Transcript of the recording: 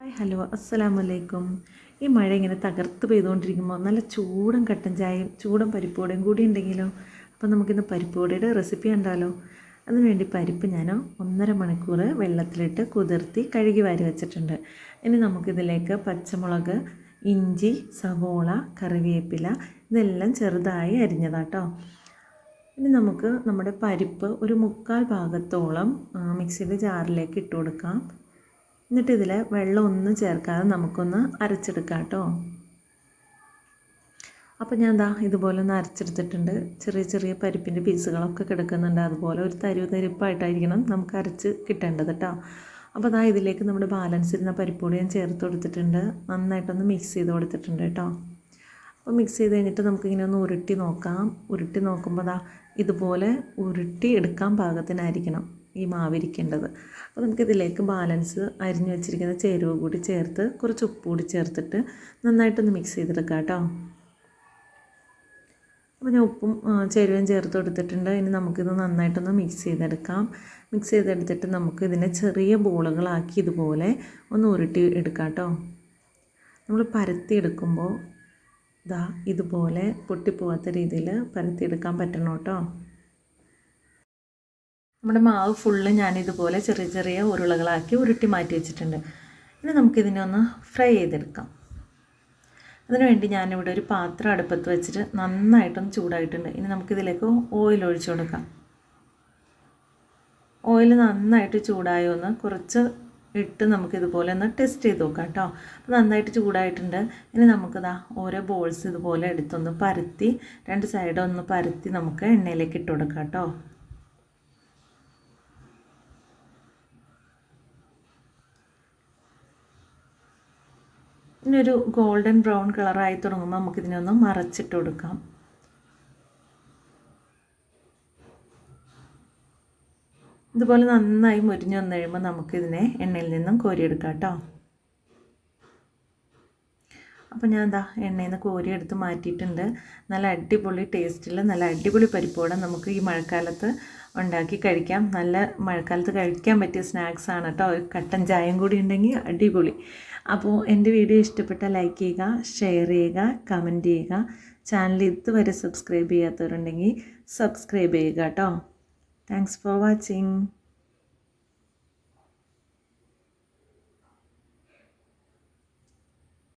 Hi hello. അസ്സലാമു അലൈക്കും ഈ മഴ ഇങ്ങനെ തകർത്ത് പെയ്തുകൊണ്ടിരിക്കുമ്പോൾ നല്ല ചൂടും കട്ടൻ ചായയും ചൂടും പരിപ്പുവടയും കൂടി ഉണ്ടെങ്കിലോ? അപ്പോൾ നമുക്കിന്ന് പരിപ്പുവടയുടെ റെസിപ്പി ഉണ്ടാലോ അതിനുവേണ്ടി പരിപ്പ് ഞാൻ ഒന്നര മണിക്കൂർ വെള്ളത്തിലിട്ട് കുതിർത്തി കഴുകി വാരി വെച്ചിട്ടുണ്ട്. ഇനി നമുക്കിതിലേക്ക് പച്ചമുളക് ഇഞ്ചി സവോള കറിവേപ്പില ഇതെല്ലാം ചെറുതായി അരിഞ്ഞതാട്ടോ. ഇനി നമുക്ക് നമ്മുടെ പരിപ്പ് ഒരു മുക്കാൽ ഭാഗത്തോളം മിക്സിയുടെ ജാറിലേക്ക് ഇട്ട് കൊടുക്കാം. എന്നിട്ട് വെള്ളം ഒന്നും ചേർക്കാതെ നമുക്കൊന്ന് അരച്ചെടുക്കാം കേട്ടോ. അപ്പോൾ ഞാൻ ദാ ഇതുപോലെ ഒന്ന് അരച്ചെടുത്തിട്ടുണ്ട്. ചെറിയ ചെറിയ പരിപ്പിന്റെ പീസുകളൊക്കെ കിടക്കുന്നുണ്ട്. അതുപോലെ ഒരു തരിവ് തരിപ്പായിട്ടായിരിക്കണം നമുക്ക് അരച്ച് കിട്ടേണ്ടത് കേട്ടോ. അപ്പോൾ അതാ ഇതിലേക്ക് നമ്മുടെ ബാലൻസ് ഇരുന്ന പരിപ്പൊടി ഞാൻ ചേർത്ത് കൊടുത്തിട്ടുണ്ട്. നന്നായിട്ടൊന്ന് മിക്സ് ചെയ്ത് കൊടുത്തിട്ടുണ്ട് കേട്ടോ. അപ്പോൾ മിക്സ് ചെയ്ത് കഴിഞ്ഞിട്ട് നമുക്കിങ്ങനെ ഒന്ന് ഉരുട്ടി നോക്കാം. ഉരുട്ടി നോക്കുമ്പോൾ ദാ ഇതുപോലെ ഉരുട്ടി എടുക്കാൻ പാകത്തിനായിരിക്കണം. ഈ മാവിരിക്കേണ്ടത്. അപ്പോൾ നമുക്കിതിലേക്ക് ബാലൻസ് അരിഞ്ഞു വെച്ചിരിക്കുന്ന ചേരുവ കൂടി ചേർത്ത് കുറച്ച് ഉപ്പ് കൂടി ചേർത്തിട്ട് നന്നായിട്ടൊന്ന് മിക്സ് ചെയ്തെടുക്കാം കേട്ടോ. അപ്പോൾ ഞാൻ ഉപ്പും ചേരുവയും ചേർത്ത് കൊടുത്തിട്ടുണ്ട്. ഇനി നമുക്കിത് നന്നായിട്ടൊന്ന് മിക്സ് ചെയ്തെടുക്കാം. മിക്സ് ചെയ്തെടുത്തിട്ട് നമുക്ക് ഇതിനെ ചെറിയ ബോളുകളാക്കി ഇതുപോലെ ഒന്ന് ഉരുട്ടി എടുക്കാം കേട്ടോ. നമ്മൾ പരത്തി എടുക്കുമ്പോൾ ഇതാ ഇതുപോലെ പൊട്ടിപ്പോവാത്ത രീതിയിൽ പരത്തിയെടുക്കാൻ പറ്റണം കേട്ടോ. നമ്മുടെ മാവ് ഫുള്ള് ഞാനിതുപോലെ ചെറിയ ചെറിയ ഉരുളകളാക്കി ഉരുട്ടി മാറ്റി വെച്ചിട്ടുണ്ട്. ഇനി നമുക്കിതിനെ ഒന്ന് ഫ്രൈ ചെയ്തെടുക്കാം. അതിനുവേണ്ടി ഞാനിവിടെ ഒരു പാത്രം അടുപ്പത്ത് വെച്ചിട്ട് നന്നായിട്ടൊന്ന് ചൂടായിട്ടുണ്ട്. ഇനി നമുക്കിതിലേക്ക് ഓയിൽ ഒഴിച്ചു കൊടുക്കാം. ഓയിൽ നന്നായിട്ട് ചൂടായി ഒന്ന് കുറച്ച് ഇട്ട് നമുക്കിതുപോലെ ഒന്ന് ടെസ്റ്റ് ചെയ്ത് നോക്കാം കേട്ടോ അപ്പോൾ നന്നായിട്ട് ചൂടായിട്ടുണ്ട്. ഇനി നമുക്കിതാ ഓരോ ബോൾസ് ഇതുപോലെ എടുത്തൊന്ന് പരത്തി രണ്ട് സൈഡൊന്ന് പരത്തി നമുക്ക് എണ്ണയിലേക്ക് ഇട്ട് കൊടുക്കാം കേട്ടോ ഇനി ഗോൾഡൻ ബ്രൗൺ കളറായി തുടങ്ങുമ്പോൾ നമുക്കിതിനെ ഒന്ന് മറച്ചിട്ട് കൊടുക്കാം. ഇതുപോലെ നന്നായി മുരിഞ്ഞു വന്നു കഴിയുമ്പോൾ നമുക്കിതിനെ എണ്ണയിൽ നിന്നും കോരിയെടുക്കാം കേട്ടോ. അപ്പോൾ ഞാൻ എന്താ എണ്ണയിൽ നിന്ന് കോരിയെടുത്ത് മാറ്റിയിട്ടുണ്ട്. നല്ല അടിപൊളി ടേസ്റ്റിൽ നല്ല അടിപൊളി പരിപ്പോടെ നമുക്ക് ഈ മഴക്കാലത്ത് ഉണ്ടാക്കി കഴിക്കാം. നല്ല മഴക്കാലത്ത് കഴിക്കാൻ പറ്റിയ സ്നാക്സ് ആണ് കേട്ടോ. കട്ടൻ ചായയും കൂടി ഉണ്ടെങ്കിൽ അടിപൊളി. അപ്പോൾ എന്റെ വീഡിയോ ഇഷ്ടപ്പെട്ടാൽ ലൈക്ക് ചെയ്യുക ഷെയർ ചെയ്യുക കമന്റ് ചെയ്യുക. ചാനൽ ഇതുവരെ സബ്സ്ക്രൈബ് ചെയ്യാത്തവരുണ്ടെങ്കിൽ സബ്സ്ക്രൈബ് ചെയ്യുക കേട്ടോ. Thanks for watching